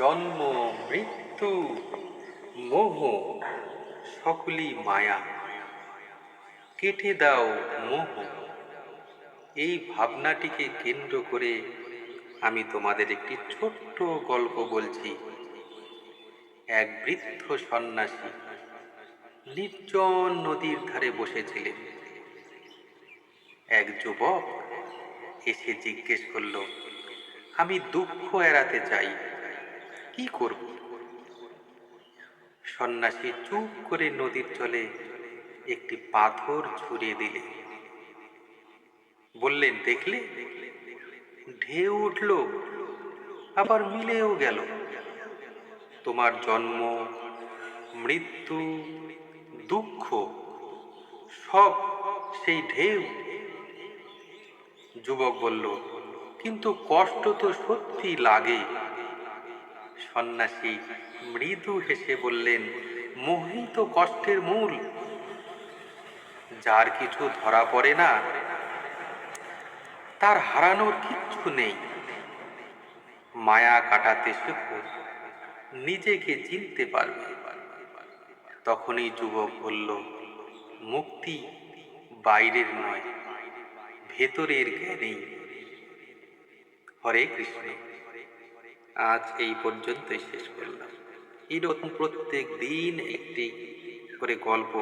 জন্ম, মৃত্যু, মোহ, সকলই মায়া। কেটে দাও মোহ। এই ভাবনাটিকে কেন্দ্র করে আমি তোমাদের একটি ছোট্ট গল্প বলছি। এক বৃদ্ধ সন্ন্যাসী নির্জন নদীর ধারে বসেছিলেন। এক যুবক এসে জিজ্ঞেস করল, আমি দুঃখ এড়াতে চাই। কি করব? সন্ন্যাসী চুপ করে নদীর জলে একটি পাথর ছুঁড়ে দিলে। বললেন, দেখলে? ঢেউ উঠল, আবার মিলেও গেল। তোমার জন্ম, মৃত্যু, দুঃখ, সব সেই ঢেউ। যুবক বলল, কিন্তু কষ্ট তো সত্যি লাগে। সন্ন্যাসী মৃদু হেসে বললেন মোহই তো কষ্টের মূল। যার কিছু ধরা পড়ে না, তার হারানোর কিচ্ছু নেই। মায়া কাটাতে শেখো, নিজেকে চিনতে পারবে। তখনই যুবক বলল, মুক্তি বাইরের নয়, ভেতরের জ্ঞানেই। হরে কৃষ্ণ। আজ এই পর্যন্তই শেষ করলাম। এরকম প্রত্যেক দিন একটি করে গল্প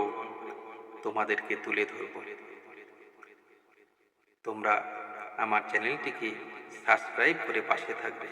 তোমাদেরকে তুলে ধরব। তোমরা আমার চ্যানেলটিকে সাবস্ক্রাইব করে পাশে থাকবে।